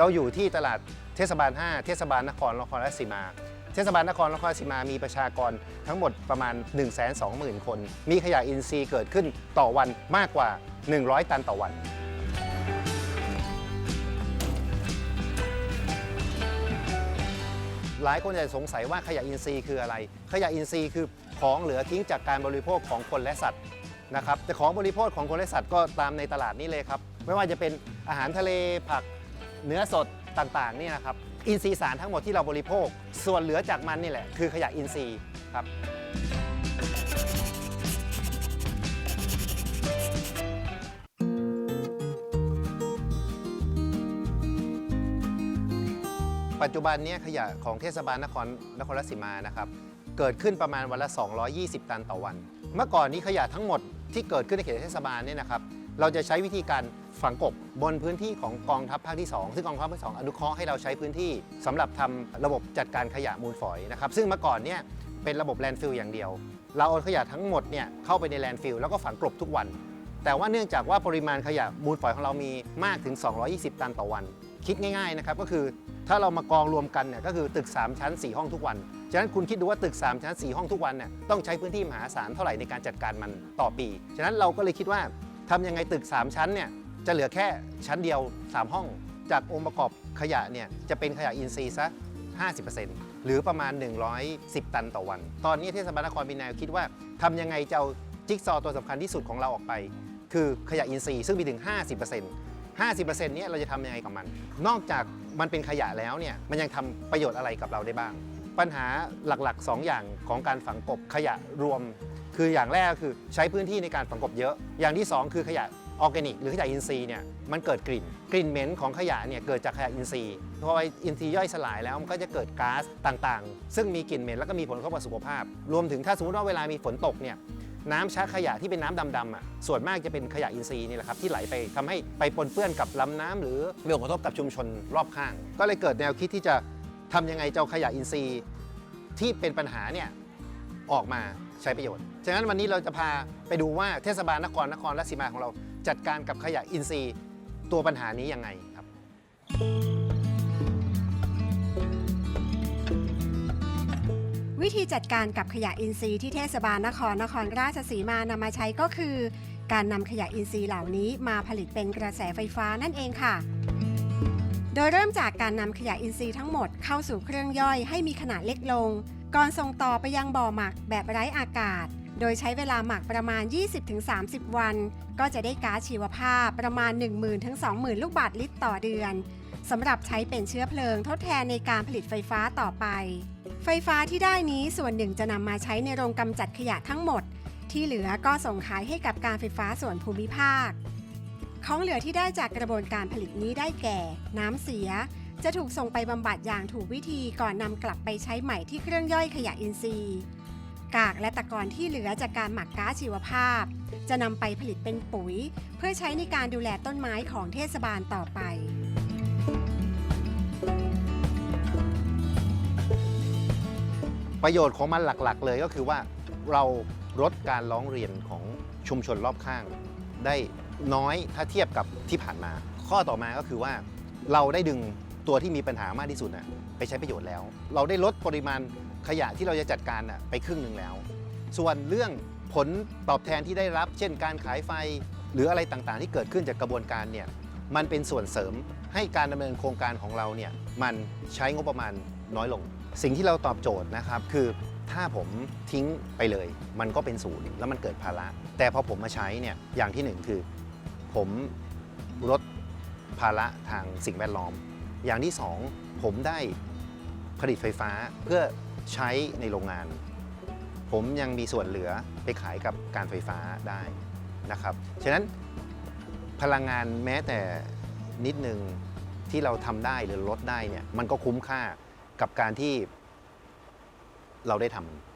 เราอยู่ที่ตลาดเทศบาล 5 เทศบาลนครนครราชสีมา เทศบาลนครนครราชสีมามีประชากรทั้งหมดประมาณ 1 2 0 0 0 0 คน มีขยะอินทรีย์เกิดขึ้นต่อวันมากกว่า 100 ตันต่อวันหลายคนจะสงสัยว่าขยะอินทรีย์คืออะไร ขยะอินทรีย์คือของเหลือทิ้งจากการบริโภคของคนและสัตว์นะครับแต่ของบริโภคของคนและสัตว์ก็ตามในตลาดนี้เลยครับ ไม่ว่าจะเป็นอาหารทะเลผัก เนื้อสดต่างๆนี่นะครับอินทรีย์สารทั้งหมดที่เราบริโภค ส่วนเหลือจากมันนี่แหละคือขยะอินทรีย์ครับปัจจุบันนี้ขยะของเทศบาลนครนครราชสีมานะครับเกิดขึ้นประมาณวันละ 220 ตันต่อวัน เมื่อก่อนนี้ขยะทั้งหมดที่เกิดขึ้นในเขตเทศบาลเนี่ยนะครับ เราจะใช้วิธีการฝังกบบนพื้นที่ของกองทัพภาคที่ 2 ซึ่งกองทัพภาคที่2อนุเคราะห์ให้เราใช้พื้นที่สำหรับทำระบบจัดการขยะมูลฝอยนะครับซึ่งเมื่อก่อนเนี่ยเป็นระบบแลนฟิลอย่างเดียว เราเอาขยะทั้งหมดเนี่ยเข้าไปในแลนฟิลแล้วก็ฝังกลบทุกวัน แต่ว่าเนื่องจากว่าปริมาณขยะมูลฝอยของเรามีมากถึง 220 ตันต่อวัน คิดง่ายๆนะครับก็คือถ้าเรามากองรวมกันเนี่ยก็คือตึก 3 ชั้น 4 ห้องทุกวัน ฉะนั้นคุณคิดดูว่าตึก 3 ชั้น 4 ห้องทุกวันเนี่ยต้องใช้พื้นที่มหาศาลเท่าไหร่ในการจัดการมันต่อปี ฉะนั้นเราก็เลยคิดว่า ทำยังไงตึก 3 ชั้นเนี่ยจะเหลือแค่ชั้นเดียว 3 ห้อง จากองค์ประกอบขยะเนี่ยจะเป็นขยะอินทรีย์ซะ 50%หรือประมาณ 110 ตันต่อวัน ตอนนี้เทศบาลนครมีแนวคิดว่าทำยังไงจะเอาจิ๊กซอว์ตัวสำคัญที่สุดของเราออกไป คือขยะอินทรีย์ซึ่งมีถึง 50% 50%เนี้ยเราจะทำยังไงกับมัน นอกจากมันเป็นขยะแล้วเนี่ยมันยังทำประโยชน์อะไรกับเราได้บ้าง ปัญหาหลักๆ 2 อย่างของการฝังกบขยะรวม คืออย่างแรกคือใช้พื้นที่ในการฝังกบเยอะ อย่างที่ 2 คือขยะออร์แกนิกหรือขยะอินทรีย์เนี่ยมันเกิดกลิ่น กลิ่นเหม็นของขยะเนี่ยเกิดจากขยะอินทรีย์พออินทรีย์ย่อยสลายแล้วมันก็จะเกิดก๊าซต่างๆ ซึ่งมีกลิ่นเหม็นแล้วก็มีผลกระทบต่อสุขภาพ รวมถึงถ้าสมมติว่าเวลามีฝนตกเนี่ยน้ำชักขยะที่เป็นน้ำดำๆอะส่วนมากจะเป็นขยะอินทรีย์นี่แหละครับที่ไหลไปทำให้ไปปนเปื้อนกับลำน้ำหรือมีผลกระทบกับชุมชนรอบข้าง ก็เลยเกิดแนวคิดที่จะ ทำยังไงจะเอาขยะอินทรีย์ที่เป็นปัญหาเนี่ยออกมาใช้ประโยชน์ ฉะนั้นวันนี้เราจะพาไปดูว่าเทศบาลนครนครราชสีมาของเรา จัดการกับขยะอินทรีย์ตัวปัญหานี้ยังไงครับ วิธีจัดการกับขยะอินทรีย์ที่เทศบาลนครนครราชสีมานำมาใช้ก็คือ การนำขยะอินทรีย์เหล่านี้มาผลิตเป็นกระแสไฟฟ้านั่นเองค่ะ โดยเริ่มจากการนำขยะอินทรีย์ทั้งหมดเข้าสู่เครื่องย่อยให้มีขนาดเล็กลง ก่อนส่งต่อไปยังบ่อหมักแบบไร้อากาศ โดยใช้เวลาหมักประมาณ 20-30 วัน ก็จะได้ก๊าซชีวภาพประมาณ 10,000-20,000 ลูกบาศก์ลิตรต่อเดือนสำหรับใช้เป็นเชื้อเพลิงทดแทนในการผลิตไฟฟ้าต่อไป ไฟฟ้าที่ได้นี้ส่วนหนึ่งจะนำมาใช้ในโรงกำจัดขยะทั้งหมด ที่เหลือก็ส่งขายให้กับการไฟฟ้าส่วนภูมิภาค ของเหลือที่ได้จากกระบวนการผลิตนี้ได้แก่ น้ำเสีย จะถูกส่งไปบำบัดอย่างถูกวิธีก่อนนำกลับไปใช้ใหม่ที่เครื่องย่อยขยะอินทรีย์ กากและตะกอนที่เหลือจากการหมักก๊าซชีวภาพ จะนำไปผลิตเป็นปุ๋ย เพื่อใช้ในการดูแลต้นไม้ของเทศบาลต่อไปประโยชน์ของมันหลักๆ เลยก็คือว่าเราลดการร้องเรียนของชุมชนรอบข้างได้ น้อยถ้าเทียบกับที่ผ่านมา ข้อต่อมาก็คือว่าเราได้ดึงตัวที่มีปัญหามากที่สุดน่ะไปใช้ประโยชน์แล้ว เราได้ลดปริมาณขยะที่เราจะจัดการน่ะไปครึ่งหนึ่งแล้ว ส่วนเรื่องผลตอบแทนที่ได้รับ เช่น การขายไฟหรืออะไรต่างๆ ที่เกิดขึ้นจากกระบวนการเนี่ยมันเป็นส่วนเสริมให้การดำเนินโครงการของเราเนี่ยมันใช้งบประมาณน้อยลง สิ่งที่เราตอบโจทย์นะครับคือถ้าผมทิ้งไปเลย มันก็เป็นศูนย์แล้วมันเกิดภาระ แต่พอผมมาใช้เนี่ยอย่างที่หนึ่งคือ ผมลดภาระทางสิ่งแวดล้อม อย่างที่สองผมได้ผลิตไฟฟ้าเพื่อใช้ในโรงงาน ผมยังมีส่วนเหลือไปขายกับการไฟฟ้าได้นะครับ ฉะนั้นพลังงานแม้แต่นิดนึงที่เราทำได้หรือลดได้เนี่ยมันก็คุ้มค่ากับการที่เราได้ทำ